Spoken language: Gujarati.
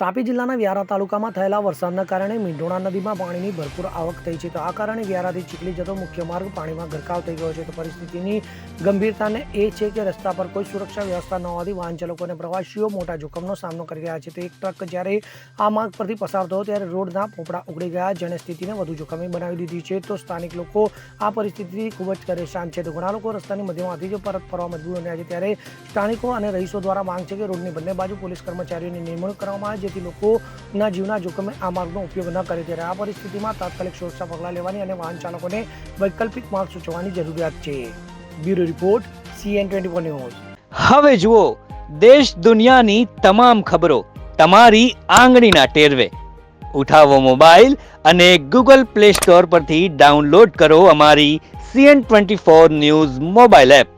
તાપી જિલ્લાના વ્યારા તાલુકામાં થયેલા વરસાદના કારણે મીંઢોણા નદીમાં પાણીની ભરપૂર આવક થઈ છે. તો આ કારણે વ્યારાથી ચીખલી જતો મુખ્ય માર્ગ પાણીમાં ગરકાવ થઈ ગયો છે. તો પરિસ્થિતિની ગંભીરતાને એ છે કે રસ્તા પર કોઈ સુરક્ષા વ્યવસ્થા ન હોવાથી વાહન ચાલકો અને પ્રવાસીઓ મોટા જોખમનો સામનો કરી રહ્યા છે. તો એક ટ્રક જ્યારે આ માર્ગ પરથી પસાર થયો ત્યારે રોડના પોપડા ઉગડી ગયા. જેણે સ્થિતિને વધુ જોખમી બનાવી દીધી છે. તો સ્થાનિક લોકો આ પરિસ્થિતિથી ખૂબ જ પરેશાન છે. તો ઘણા લોકો રસ્તાની મધ્યમાંથી જ પરત ફરવા મજબૂર બન્યા છે. ત્યારે સ્થાનિકો અને રહીશો દ્વારા માંગ છે કે રોડની બંને બાજુ પોલીસ કર્મચારીઓની નિમણૂક કરવામાં આવે. જેથી લોકોના જીવના જોખમે આ માર્ગનો ઉપયોગ ન કરે ત્યારે આ પરિસ્થિતિમાં તાત્કાલિક સુરક્ષા પગલાં લેવાની અને વાહન ચાલકોને વૈકલ્પિક માર્ગ સૂચવવાની જરૂરિયાત છે. Bureau report CN twenty news. હવે જુઓ, દેશ દુનિયાની તમામ ખબરો તમારી આંગળીના ટેરવે. ઉઠાવો મોબાઈલ અને ગૂગલ પ્લે સ્ટોર પરથી ડાઉનલોડ કરો અમારી CN twenty four news mobile app.